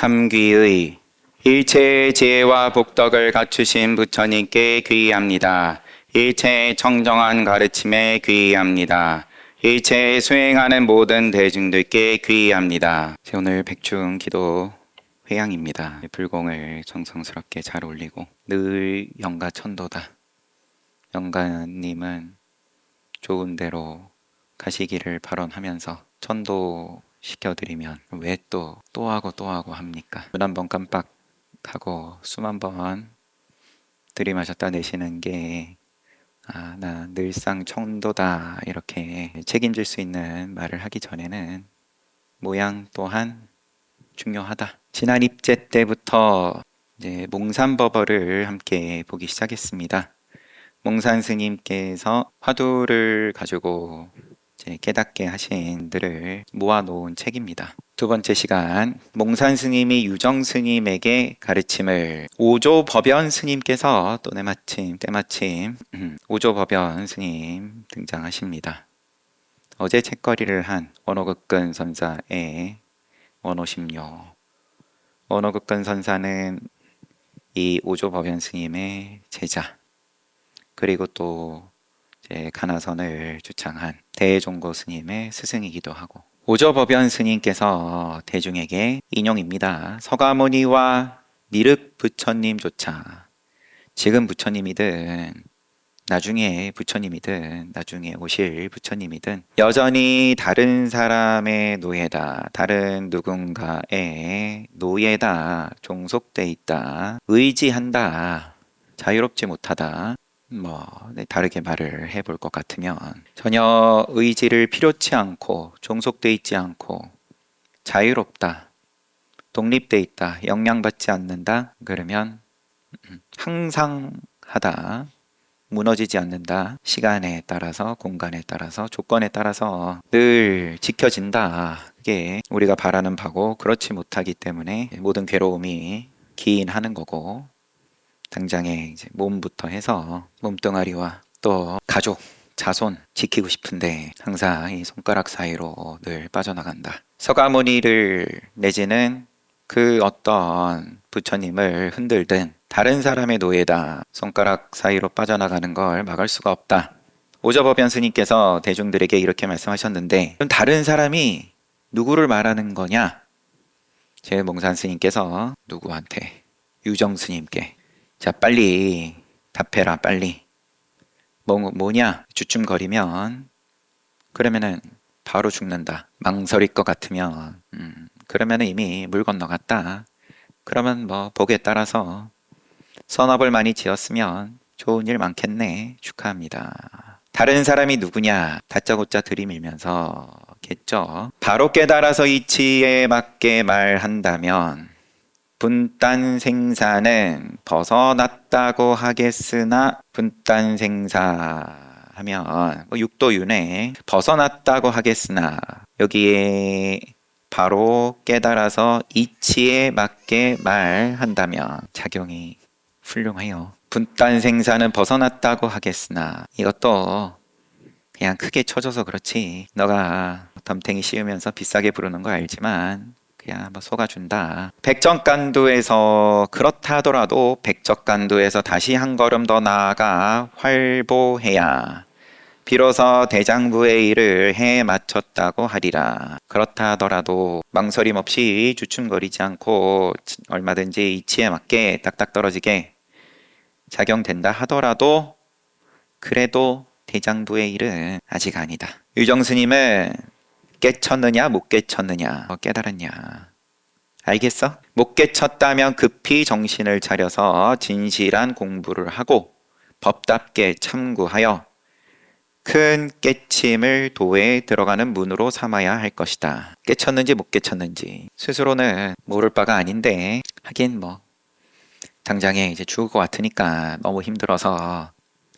삼귀의 일체의 지혜와 복덕을 갖추신 부처님께 귀의합니다. 일체의 청정한 가르침에 귀의합니다. 일체에 수행하는 모든 대중들께 귀의합니다. 오늘 백중 기도 회양입니다. 불공을 정성스럽게 잘 올리고 늘 영가 천도다. 영가님은 좋은 대로 가시기를 발언하면서 천도 시켜드리면 왜또또 하고 또 하고 합니까? 눈 한 번 깜빡하고 숨 한 번 들이마셨다 내쉬는 게 아, 나 늘상 청도다 이렇게 책임질 수 있는 말을 하기 전에는 모양 또한 중요하다. 지난 입제 때부터 이제 몽산버버를 함께 보기 시작했습니다. 몽산 스님께서 화두를 가지고 깨닫게 하신 들을 모아놓은 책입니다. 두 번째 시간 몽산 스님이 유정 스님에게 가르침을 오조 법연 스님께서 또 내마침 때마침 음, 오조 법연 스님 등장하십니다. 어제 책거리를 한 원호극근 선사의 원호심료 원호극근 선사는 이 오조 법연 스님의 제자 그리고 또 가나선을 주창한 대종고 스님의 스승이기도 하고 오저법연 스님께서 대중에게 인용입니다. 서가모니와 미륵 부처님조차 지금 부처님이든 나중에 부처님이든 나중에 오실 부처님이든 여전히 다른 사람의 노예다, 다른 누군가의 노예다, 종속돼 있다, 의지한다, 자유롭지 못하다, 뭐 네, 다르게 말을 해볼 것 같으면 전혀 의지를 필요치 않고 종속돼 있지 않고 자유롭다, 독립돼 있다, 영향받지 않는다. 그러면 음, 항상 하다, 무너지지 않는다. 시간에 따라서, 공간에 따라서, 조건에 따라서 늘 지켜진다. 그게 우리가 바라는 바고 그렇지 못하기 때문에 모든 괴로움이 기인하는 거고 당장에 이제 몸부터 해서 몸뚱아리와 또 가족, 자손 지키고 싶은데 항상 이 손가락 사이로 늘 빠져나간다. 서가모니를 내지는 그 어떤 부처님을 흔들든 다른 사람의 노예다. 손가락 사이로 빠져나가는 걸 막을 수가 없다. 오저법연 스님께서 대중들에게 이렇게 말씀하셨는데 그럼 다른 사람이 누구를 말하는 거냐? 제 몽산 스님께서 누구한테? 유정 스님께 자, 빨리 답해라, 빨리. 뭐, 뭐냐? 주춤거리면, 그러면은 바로 죽는다. 망설일 것 같으면, 음, 그러면은 이미 물 건너갔다. 그러면 뭐, 복에 따라서 선업을 많이 지었으면 좋은 일 많겠네. 축하합니다. 다른 사람이 누구냐? 다짜고짜 들이밀면서 겠죠. 바로 깨달아서 이치에 맞게 말한다면, 분단 생사는 벗어났다고 하겠으나 분단 생사 하면 뭐 육도윤회 벗어났다고 하겠으나 여기에 바로 깨달아서 이치에 맞게 말한다면 작용이 훌륭해요. 분단 생사는 벗어났다고 하겠으나 이것도 그냥 크게 쳐줘서 그렇지 너가 덤탱이 씌우면서 비싸게 부르는 거 알지만 그냥 한번 속아준다. 백정간두에서 그렇다 하더라도 백적간두에서 다시 한 걸음 더 나아가 활보해야 비로소 대장부의 일을 해 마쳤다고 하리라. 그렇다 하더라도 망설임 없이 주춤거리지 않고 얼마든지 이치에 맞게 딱딱 떨어지게 작용된다 하더라도 그래도 대장부의 일은 아직 아니다. 유정 스님은 깨쳤느냐 못 깨쳤느냐 뭐 깨달았냐 알겠어? 못 깨쳤다면 급히 정신을 차려서 진실한 공부를 하고 법답게 참구하여 큰 깨침을 도에 들어가는 문으로 삼아야 할 것이다. 깨쳤는지 못 깨쳤는지 스스로는 모를 바가 아닌데 하긴 뭐 당장에 이제 죽을 것 같으니까 너무 힘들어서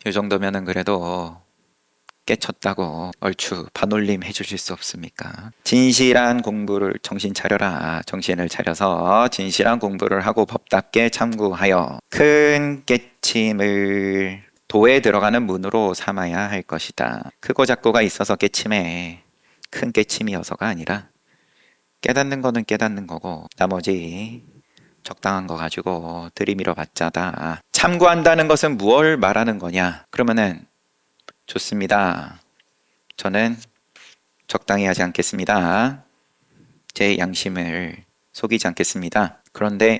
이 정도면은 그래도 깨쳤다고 얼추 반올림 해주실 수 없습니까? 진실한 공부를 정신 차려라. 정신을 차려서 진실한 공부를 하고 법답게 참고하여 큰 깨침을 도에 들어가는 문으로 삼아야 할 것이다. 크고 작고가 있어서 깨침에 큰 깨침이어서가 아니라 깨닫는 거는 깨닫는 거고 나머지 적당한 거 가지고 들이밀어 봤자다. 참고한다는 것은 무엇을 말하는 거냐? 그러면은 좋습니다. 저는 적당히 하지 않겠습니다. 제 양심을 속이지 않겠습니다. 그런데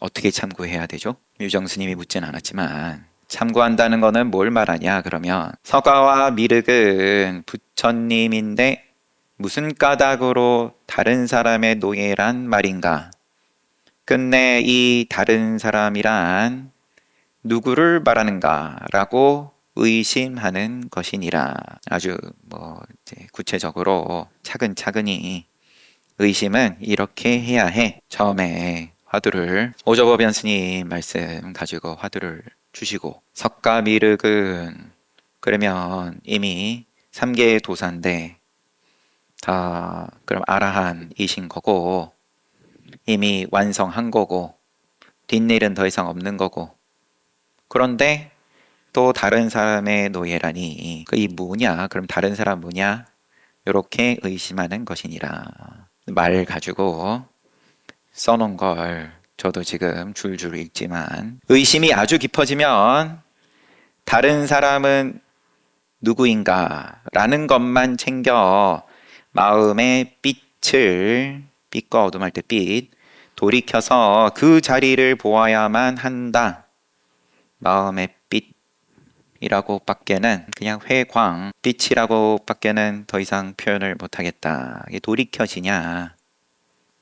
어떻게 참고해야 되죠? 유정 스님이 묻진 않았지만 참고한다는 거는 뭘 말하냐 그러면 서가와 미륵은 부처님인데 무슨 까닭으로 다른 사람의 노예란 말인가? 끝내 이 다른 사람이란 누구를 말하는가라고 의심하는 것이니라. 아주 뭐 구체적으로 차근차근히 의심은 이렇게 해야 해. 처음에 화두를 오저법연 스님 말씀 가지고 화두를 주시고 석가미륵은 그러면 이미 3개의 도사인데 다 그럼 아라한이신 거고 이미 완성한 거고 뒷일은 더 이상 없는 거고 그런데 또 다른 사람의 노예라니. 그 이 뭐냐? 그럼 다른 사람 뭐냐? 요렇게 의심하는 것이니라. 말 가지고 써놓은 걸 저도 지금 줄줄 읽지만 의심이 아주 깊어지면 다른 사람은 누구인가? 라는 것만 챙겨 마음의 빛을 빛과 어둠할 때 빛 돌이켜서 그 자리를 보아야만 한다. 마음의 빛이라고 밖에는 그냥 회광 빛이라고 밖에는 더 이상 표현을 못하겠다. 이게 돌이켜지냐?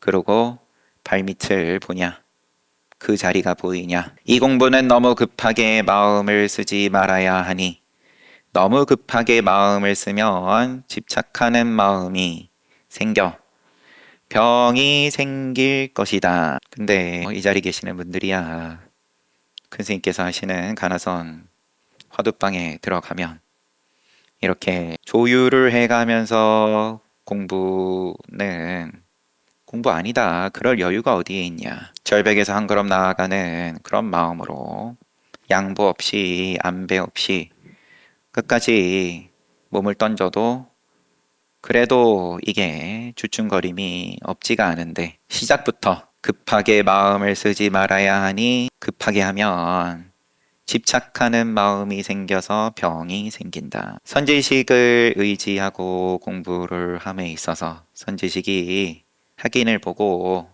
그러고 발밑을 보냐? 그 자리가 보이냐? 이 공부는 너무 급하게 마음을 쓰지 말아야 하니 너무 급하게 마음을 쓰면 집착하는 마음이 생겨 병이 생길 것이다. 근데 이 자리 계시는 분들이야 큰 스님께서 하시는 가나선 화두방에 들어가면 이렇게 조율을 해가면서 공부는 공부 아니다. 그럴 여유가 어디에 있냐. 절벽에서 한 걸음 나아가는 그런 마음으로 양보 없이 안배 없이 끝까지 몸을 던져도 그래도 이게 주춤거림이 없지가 않은데 시작부터 급하게 마음을 쓰지 말아야 하니 급하게 하면 집착하는 마음이 생겨서 병이 생긴다. 선지식을 의지하고 공부를 함에 있어서 선지식이 확인을 보고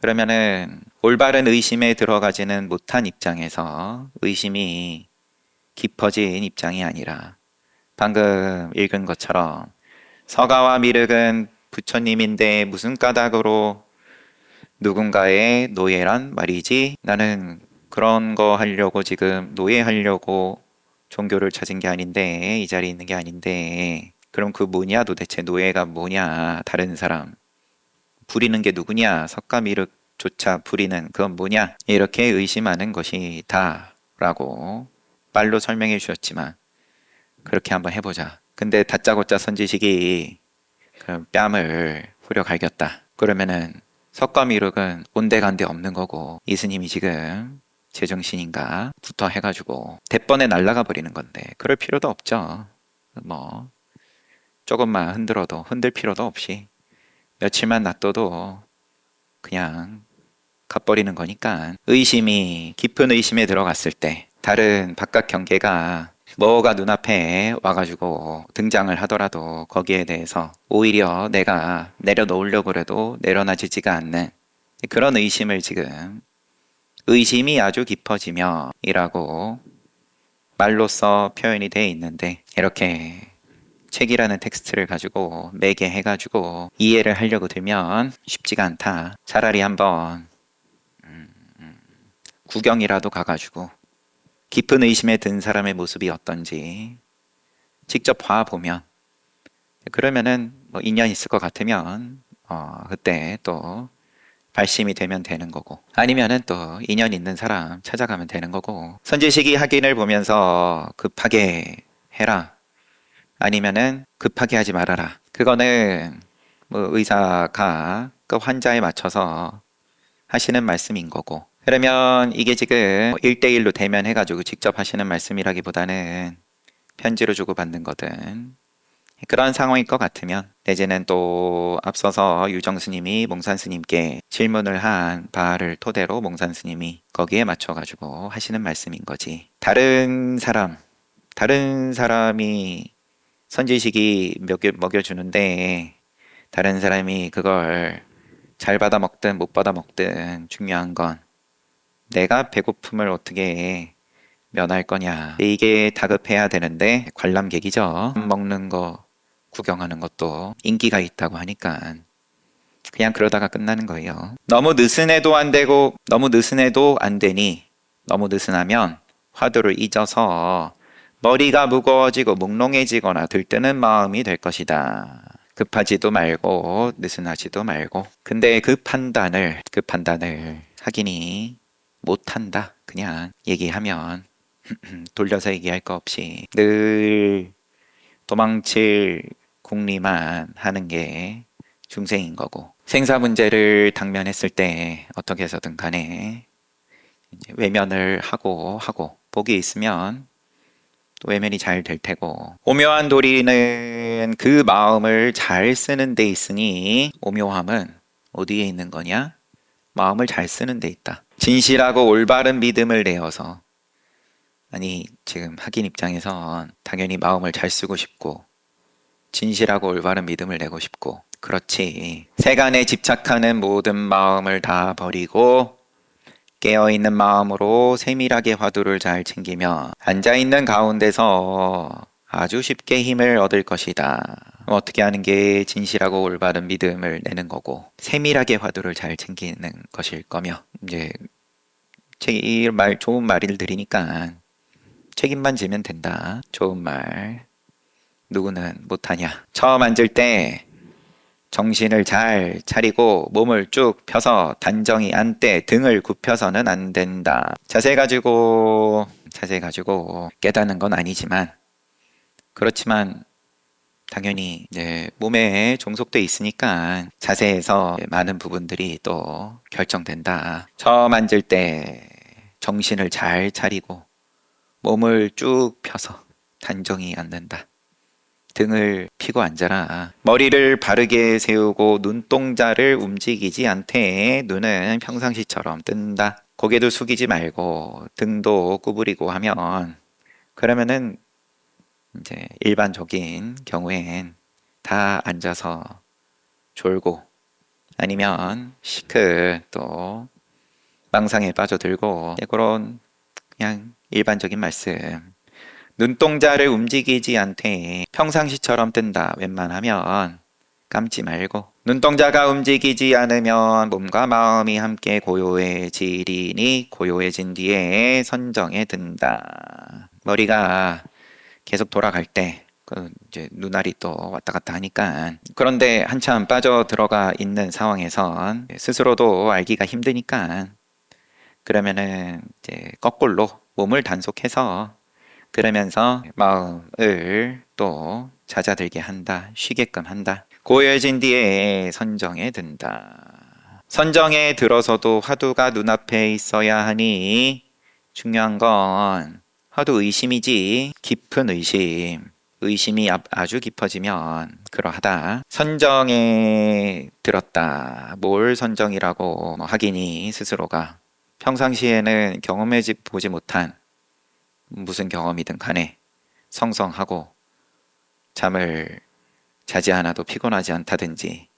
그러면은 올바른 의심에 들어가지는 못한 입장에서 의심이 깊어진 입장이 아니라 방금 읽은 것처럼 서가와 미륵은 부처님인데 무슨 까닭으로 누군가의 노예란 말이지? 나는 그런 거 하려고 지금 노예하려고 종교를 찾은 게 아닌데 이 자리에 있는 게 아닌데 그럼 그 뭐냐? 도대체 노예가 뭐냐? 다른 사람. 부리는 게 누구냐? 석가미륵조차 부리는 그건 뭐냐? 이렇게 의심하는 것이다 라고 말로 설명해 주셨지만 그렇게 한번 해보자. 근데 다짜고짜 선지식이 그 뺨을 후려 갈겼다. 그러면은 석가미륵은 온데간데 없는 거고 이스님이 지금 제정신인가 부터 해가지고 대번에 날아가 버리는 건데 그럴 필요도 없죠. 뭐 조금만 흔들어도 흔들 필요도 없이 며칠만 놔둬도 그냥 가버리는 거니까 의심이 깊은 의심에 들어갔을 때 다른 바깥 경계가 뭐가 눈앞에 와가지고 등장을 하더라도 거기에 대해서 오히려 내가 내려놓으려고 해도 내려놔지지가 않는 그런 의심을 지금 의심이 아주 깊어지며 이라고 말로써 표현이 되어 있는데 이렇게 책이라는 텍스트를 가지고 매개 해가지고 이해를 하려고 들면 쉽지가 않다. 차라리 한번 음, 음, 구경이라도 가가지고 깊은 의심에 든 사람의 모습이 어떤지 직접 봐 보면 그러면은 뭐 인연 있을 것 같으면 어 그때 또 발심이 되면 되는 거고 아니면은 또 인연 있는 사람 찾아가면 되는 거고. 선지식이 확인을 보면서 급하게 해라. 아니면은 급하게 하지 말아라. 그거는 뭐 의사가 그 환자에 맞춰서 하시는 말씀인 거고. 그러면 이게 지금 1대1로 대면해가지고 직접 하시는 말씀이라기보다는 편지로 주고받는 거든. 그런 상황일 것 같으면 내지는 또 앞서서 유정 스님이 몽산 스님께 질문을 한 바를 토대로 몽산 스님이 거기에 맞춰 가지고 하시는 말씀인 거지. 다른 사람, 다른 사람이 선지식이 먹여, 먹여주는데 다른 사람이 그걸 잘 받아 먹든 못 받아 먹든 중요한 건 내가 배고픔을 어떻게 면할 거냐. 이게 다급해야 되는데 관람객이죠. 먹는 거 구경하는 것도 인기가 있다고 하니까 그냥 그러다가 끝나는 거예요. 너무 느슨해도 안 되고 너무 느슨해도 안 되니 너무 느슨하면 화두를 잊어서 머리가 무거워지고 몽롱해지거나 들뜨는 마음이 될 것이다. 급하지도 말고 느슨하지도 말고 근데 그 판단을 그 판단을 하기니 못한다. 그냥 얘기하면 돌려서 얘기할 거 없이 늘 도망칠 궁리만 하는 게 중생인 거고 생사 문제를 당면했을 때 어떻게 해서든 간에 외면을 하고 하고 복이 있으면 또 외면이 잘 될 테고 오묘한 도리는 그 마음을 잘 쓰는 데 있으니 오묘함은 어디에 있는 거냐? 마음을 잘 쓰는 데 있다. 진실하고 올바른 믿음을 내어서 아니 지금 학인 입장에선 당연히 마음을 잘 쓰고 싶고 진실하고 올바른 믿음을 내고 싶고 그렇지 세간에 집착하는 모든 마음을 다 버리고 깨어있는 마음으로 세밀하게 화두를 잘 챙기며 앉아있는 가운데서 아주 쉽게 힘을 얻을 것이다. 어떻게 하는 게 진실하고 올바른 믿음을 내는 거고 세밀하게 화두를 잘 챙기는 것일 거며 이제 이말 좋은 말을 드리니까 책임만 지면 된다. 좋은 말 누구는 못하냐. 처음 앉을 때 정신을 잘 차리고 몸을 쭉 펴서 단정히 앉되 등을 굽혀서는 안 된다. 자세 가지고 자세 가지고 깨닫는 건 아니지만 그렇지만 당연히 이제 몸에 종속돼 있으니까 자세에서 많은 부분들이 또 결정된다. 처음 앉을 때 정신을 잘 차리고 몸을 쭉 펴서 단정히 앉는다. 등을 피고 앉아라. 머리를 바르게 세우고 눈동자를 움직이지 않되 눈은 평상시처럼 뜬다. 고개도 숙이지 말고 등도 구부리고 하면 그러면은 이제 일반적인 경우엔 다 앉아서 졸고 아니면 시크 또 망상에 빠져들고 그런 그냥 일반적인 말씀 눈동자를 움직이지 않되 평상시처럼 뜬다. 웬만하면 감지 말고 눈동자가 움직이지 않으면 몸과 마음이 함께 고요해지리니 고요해진 뒤에 선정에 든다. 머리가 계속 돌아갈 때 그 이제 눈알이 또 왔다 갔다 하니까 그런데 한참 빠져 들어가 있는 상황에선 스스로도 알기가 힘드니까 그러면은 이제 거꾸로 몸을 단속해서 그러면서 마음을 또 잦아들게 한다. 쉬게끔 한다. 고여진 뒤에 선정에 든다. 선정에 들어서도 화두가 눈앞에 있어야 하니 중요한 건 화두 의심이지 깊은 의심. 의심이 아주 깊어지면 그러하다. 선정에 들었다. 뭘 선정이라고 하기니 스스로가 평상시에는 경험해 보지 못한 무슨 경험이든 간에 성성하고 잠을 자지 않아도 피곤하지 않다든지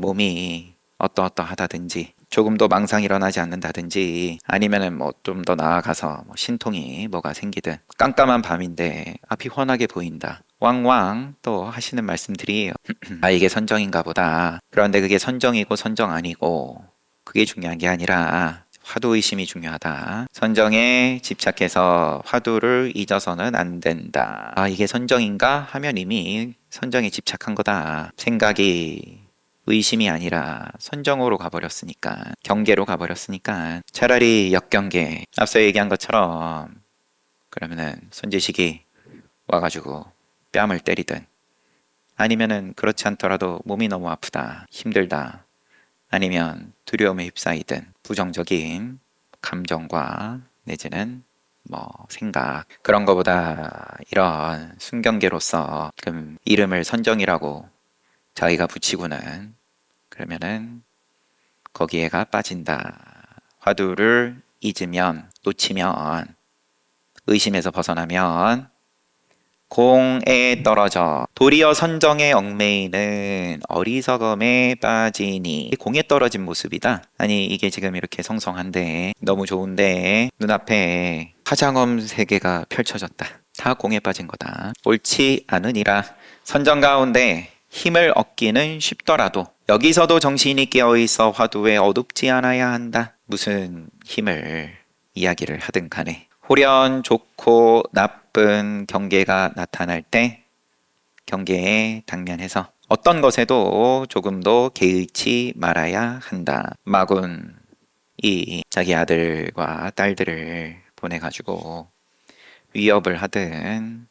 몸이 어떠어떠하다든지 조금도 망상이 일어나지 않는다든지 아니면은 뭐 좀 더 나아가서 뭐 신통이 뭐가 생기든 깜깜한 밤인데 앞이 훤하게 보인다. 왕왕 또 하시는 말씀들이 아 이게 선정인가 보다. 그런데 그게 선정이고 선정 아니고 그게 중요한 게 아니라 화두 의심이 중요하다. 선정에 집착해서 화두를 잊어서는 안 된다. 아, 이게 선정인가? 하면 이미 선정에 집착한 거다. 생각이 의심이 아니라 선정으로 가버렸으니까, 경계로 가버렸으니까, 차라리 역경계, 앞서 얘기한 것처럼, 그러면은 손지식이 와가지고 뺨을 때리든, 아니면은 그렇지 않더라도 몸이 너무 아프다, 힘들다, 아니면 두려움에 휩싸이든 부정적인 감정과 내지는 뭐 생각 그런 거보다 이런 순경계로서 그 이름을 선정이라고 자기가 붙이고는 그러면은 거기에가 빠진다. 화두를 잊으면 놓치면 의심에서 벗어나면 공에 떨어져 도리어 선정의 얽매이는 어리석음에 빠지니 공에 떨어진 모습이다. 아니 이게 지금 이렇게 성성한데 너무 좋은데 눈앞에 화장엄 세계가 펼쳐졌다. 다 공에 빠진 거다. 옳지 않으니라. 선정 가운데 힘을 얻기는 쉽더라도 여기서도 정신이 깨어 있어 화두에 어둡지 않아야 한다. 무슨 힘을 이야기를 하든 간에 호련 좋고 나쁜 경계가 나타날 때 경계에 당면해서 어떤 것에도 조금도 개의치 말아야 한다. 마군 이 자기 아들과 딸들을 보내가지고 위협을 하든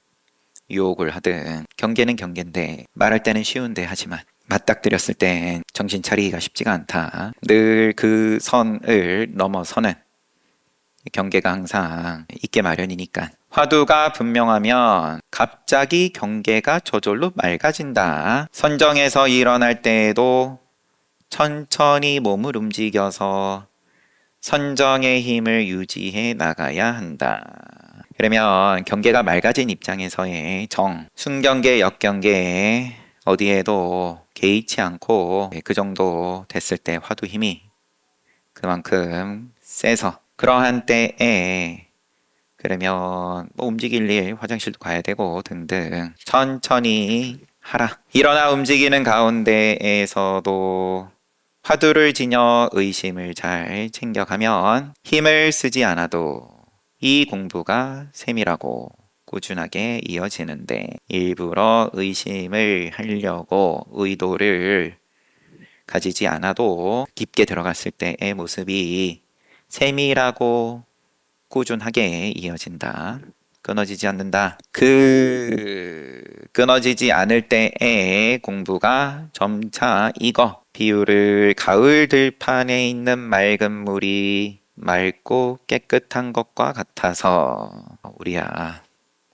유혹을 하든 경계는 경계인데 말할 때는 쉬운데 하지만 맞닥뜨렸을 땐 정신 차리기가 쉽지가 않다. 늘 그 선을 넘어서는 경계가 항상 있게 마련이니까. 화두가 분명하면 갑자기 경계가 저절로 맑아진다. 선정에서 일어날 때에도 천천히 몸을 움직여서 선정의 힘을 유지해 나가야 한다. 그러면 경계가 맑아진 입장에서의 정, 순경계, 역경계 어디에도 개의치 않고 그 정도 됐을 때 화두 힘이 그만큼 세서 그러한 때에 그러면 뭐 움직일 일 화장실도 가야 되고 등등 천천히 하라. 일어나 움직이는 가운데에서도 화두를 지녀 의심을 잘 챙겨가면 힘을 쓰지 않아도 이 공부가 세밀하고 꾸준하게 이어지는데 일부러 의심을 하려고 의도를 가지지 않아도 깊게 들어갔을 때의 모습이 세밀하고 꾸준하게 이어진다. 끊어지지 않는다. 그 끊어지지 않을 때의 공부가 점차 익어 비유를 가을 들판에 있는 맑은 물이 맑고 깨끗한 것과 같아서 우리야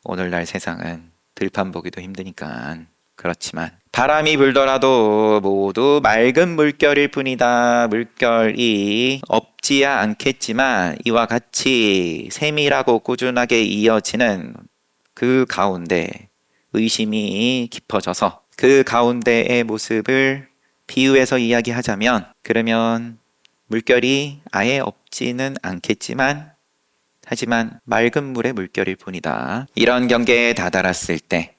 오늘날 세상은 들판 보기도 힘드니까 그렇지만 바람이 불더라도 모두 맑은 물결일 뿐이다. 물결이 없지야 않겠지만 이와 같이 세밀하고 꾸준하게 이어지는 그 가운데 의심이 깊어져서 그 가운데의 모습을 비유해서 이야기하자면 그러면 물결이 아예 없지는 않겠지만 하지만 맑은 물의 물결일 뿐이다. 이런 경계에 다다랐을 때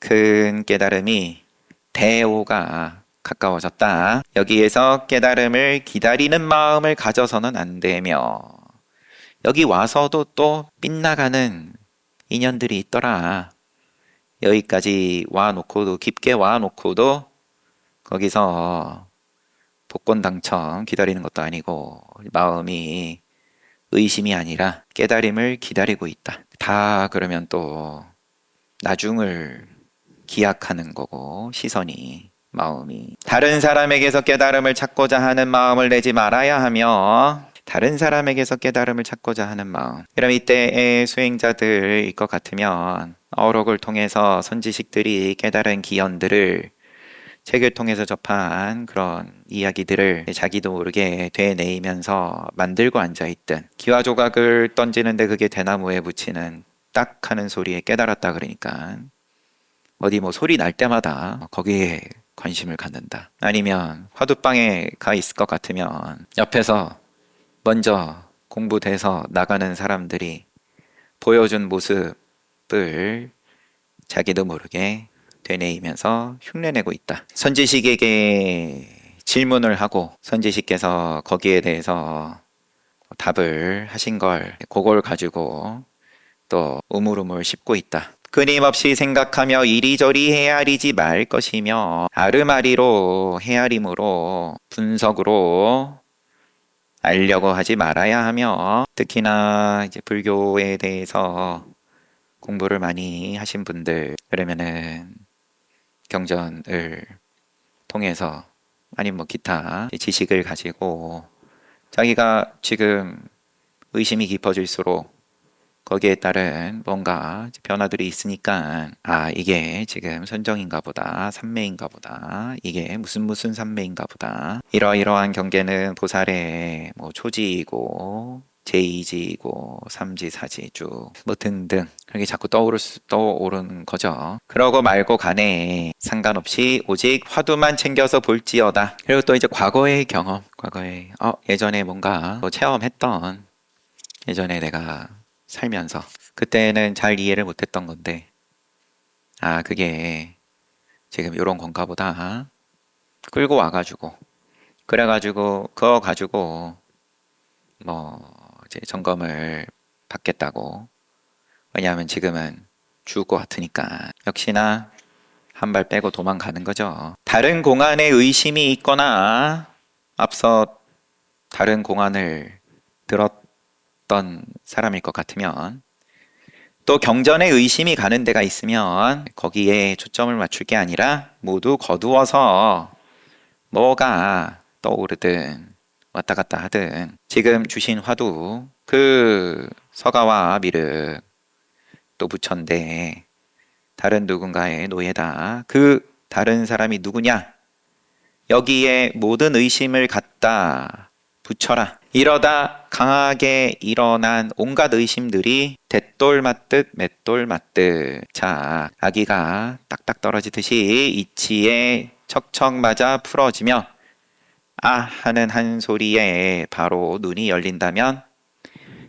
큰 깨달음이 대오가 가까워졌다. 여기에서 깨달음을 기다리는 마음을 가져서는 안 되며 여기 와서도 또 빗나가는 인연들이 있더라. 여기까지 와놓고도 깊게 와놓고도 거기서 복권 당첨 기다리는 것도 아니고 마음이 의심이 아니라 깨달음을 기다리고 있다. 다 그러면 또 나중을 기약하는 거고 시선이 마음이 다른 사람에게서 깨달음을 찾고자 하는 마음을 내지 말아야 하며 다른 사람에게서 깨달음을 찾고자 하는 마음. 그럼 이때의 수행자들일 것 같으면 어록을 통해서 선지식들이 깨달은 기연들을 책을 통해서 접한 그런 이야기들을 자기도 모르게 되뇌이면서 만들고 앉아있든 기와 조각을 던지는데 그게 대나무에 붙이는 딱 하는 소리에 깨달았다 그러니까 어디 뭐 소리 날 때마다 거기에 관심을 갖는다. 아니면 화두방에 가 있을 것 같으면 옆에서 먼저 공부돼서 나가는 사람들이 보여준 모습을 자기도 모르게 되뇌이면서 흉내내고 있다. 선지식에게 질문을 하고 선지식께서 거기에 대해서 답을 하신 걸 그걸 가지고 또 우물우물 씹고 있다. 끊임없이 생각하며 이리저리 헤아리지 말 것이며 아르마리로 헤아림으로 분석으로 알려고 하지 말아야 하며 특히나 이제 불교에 대해서 공부를 많이 하신 분들 그러면은 경전을 통해서 아니면 뭐 기타 지식을 가지고 자기가 지금 의심이 깊어질수록 거기에 따른 뭔가 변화들이 있으니까 아 이게 지금 선정인가 보다 삼매인가 보다 이게 무슨 무슨 삼매인가 보다. 이러이러한 경계는 보살의 뭐 초지이고 제2지이고 삼지 사지 쭉 뭐 등등 그렇게 자꾸 떠오를 수, 떠오르는 거죠. 그러고 말고 간에 상관없이 오직 화두만 챙겨서 볼지어다. 그리고 또 이제 과거의 경험 과거에 어 예전에 뭔가 뭐 체험했던 예전에 내가 살면서. 그때는 잘 이해를 못했던 건데. 아 그게 지금 요런 건가 보다 끌고 와가지고. 그래가지고 그거 가지고 뭐 이제 점검을 받겠다고. 왜냐하면 지금은 죽을 것 같으니까. 역시나 한 발 빼고 도망가는 거죠. 다른 공안에 의심이 있거나 앞서 다른 공안을 들었 던 사람일 것 같으면 또 경전에 의심이 가는 데가 있으면 거기에 초점을 맞출 게 아니라 모두 거두어서 뭐가 떠오르든 왔다 갔다 하든 지금 주신 화두 그 서가와 미륵 또 부처인데 다른 누군가의 노예다 그 다른 사람이 누구냐? 여기에 모든 의심을 갖다 붙여라. 이러다 강하게 일어난 온갖 의심들이 대돌 맞듯 맷돌 맞듯. 자 아기가 딱딱 떨어지듯이 이치에 척척 맞아 풀어지며 아 하는 한 소리에 바로 눈이 열린다면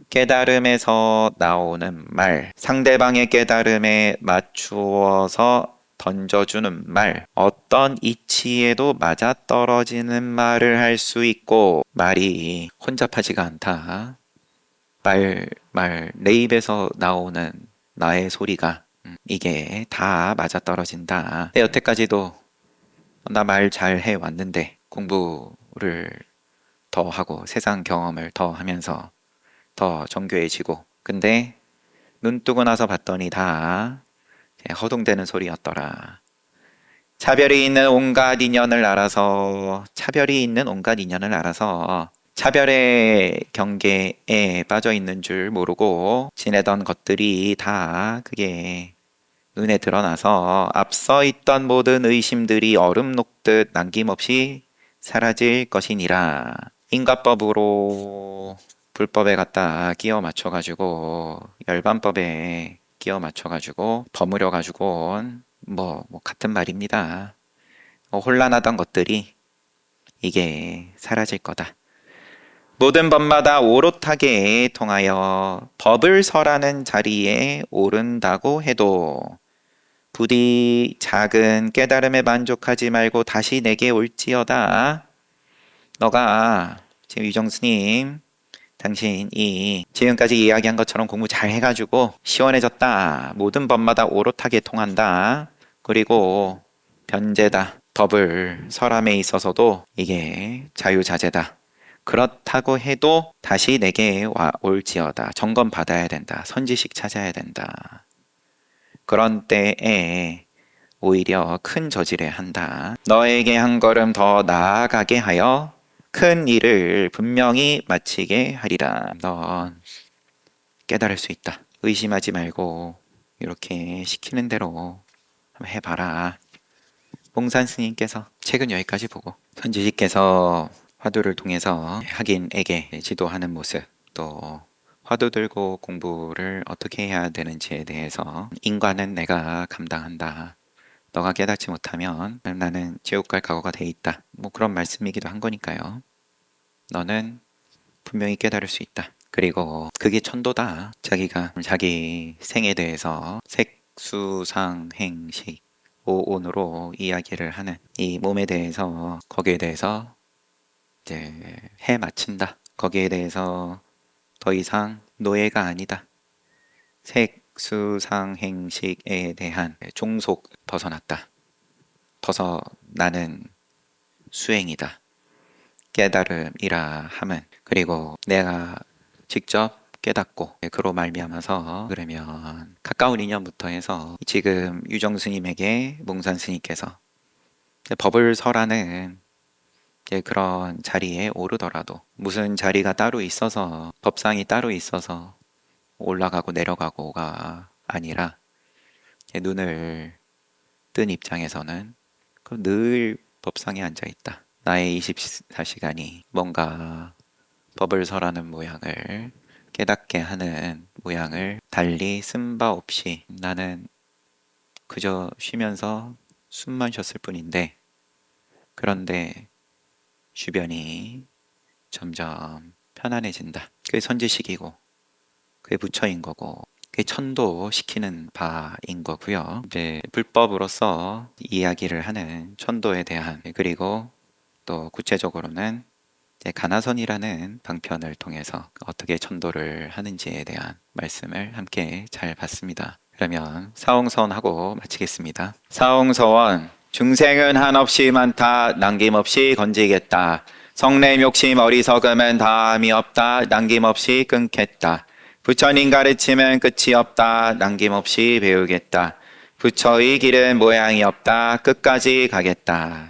깨달음에서 나오는 말, 상대방의 깨달음에 맞추어서 던져주는 말, 어떤 이치에도 맞아 떨어지는 말을 할 수 있고, 말이 혼잡하지가 않다. 말, 말, 내 입에서 나오는 나의 소리가, 음, 이게 다 맞아 떨어진다. 내 여태까지도 나 말 잘 해왔는데, 공부를 더 하고 세상 경험을 더 하면서 더 정교해지고 근데 눈 뜨고 나서 봤더니 다 허둥대는 소리였더라. 차별이 있는 온갖 인연을 알아서 차별이 있는 온갖 인연을 알아서 차별의 경계에 빠져 있는 줄 모르고 지내던 것들이 다 그게 눈에 드러나서 앞서 있던 모든 의심들이 얼음 녹듯 남김없이 사라질 것이니라. 인가법으로 불법에 갖다 끼워 맞춰가지고 열반법에 끼워 맞춰가지고 버무려가지고 뭐, 뭐 같은 말입니다. 어, 혼란하던 것들이 이게 사라질 거다. 모든 법마다 오롯하게 통하여 법을 설하는 자리에 오른다고 해도 부디 작은 깨달음에 만족하지 말고 다시 내게 올지어다. 너가 지금 유정 스님 당신이 지금까지 이야기한 것처럼 공부 잘 해가지고 시원해졌다. 모든 법마다 오롯하게 통한다. 그리고 변제다. 법을 설함에 있어서도 이게 자유자재다. 그렇다고 해도 다시 내게 와 올지어다. 점검 받아야 된다. 선지식 찾아야 된다. 그런 때에 오히려 큰 저지를 한다. 너에게 한 걸음 더 나아가게 하여 큰 일을 분명히 마치게 하리라. 넌 깨달을 수 있다. 의심하지 말고 이렇게 시키는 대로 한번 해봐라. 봉산 스님께서 책은 여기까지 보고 선지식께서 화두를 통해서 학인에게 지도하는 모습 또 화두 들고 공부를 어떻게 해야 되는지에 대해서 인과는 내가 감당한다. 너가 깨닫지 못하면 나는 지옥 갈 각오가 돼 있다. 뭐 그런 말씀이기도 한 거니까요. 너는 분명히 깨달을 수 있다. 그리고 그게 천도다. 자기가 자기 생에 대해서 색수상행식 오온으로 이야기를 하는 이 몸에 대해서 거기에 대해서 이제 해 마친다. 거기에 대해서 더 이상 노예가 아니다. 색 수상행식에 대한 종속 벗어났다. 벗어나는 수행이다. 깨달음이라 함은 그리고 내가 직접 깨닫고 그로 말미암아서 그러면 가까운 인연부터 해서 지금 유정 스님에게 몽산 스님께서 법을 설하는 그런 자리에 오르더라도 무슨 자리가 따로 있어서 법상이 따로 있어서 올라가고 내려가고가 아니라 눈을 뜬 입장에서는 그늘 법상에 앉아 있다. 나의 24시간이 뭔가 법을 설하는 모양을 깨닫게 하는 모양을 달리 쓴 바 없이 나는 그저 쉬면서 숨만 쉬었을 뿐인데 그런데 주변이 점점 편안해진다. 그게 선지식이고 그게 부처인 거고 그게 천도 시키는 바인 거고요. 이제 불법으로서 이야기를 하는 천도에 대한 그리고 또 구체적으로는 가나선이라는 방편을 통해서 어떻게 천도를 하는지에 대한 말씀을 함께 잘 봤습니다. 그러면 사홍서원하고 마치겠습니다. 사홍서원 중생은 한없이 많다 남김없이 건지겠다. 성냄 욕심 어리석음은 다함이 없다 남김없이 끊겠다. 부처님 가르침은 끝이 없다 남김없이 배우겠다. 부처의 길은 모양이 없다 끝까지 가겠다.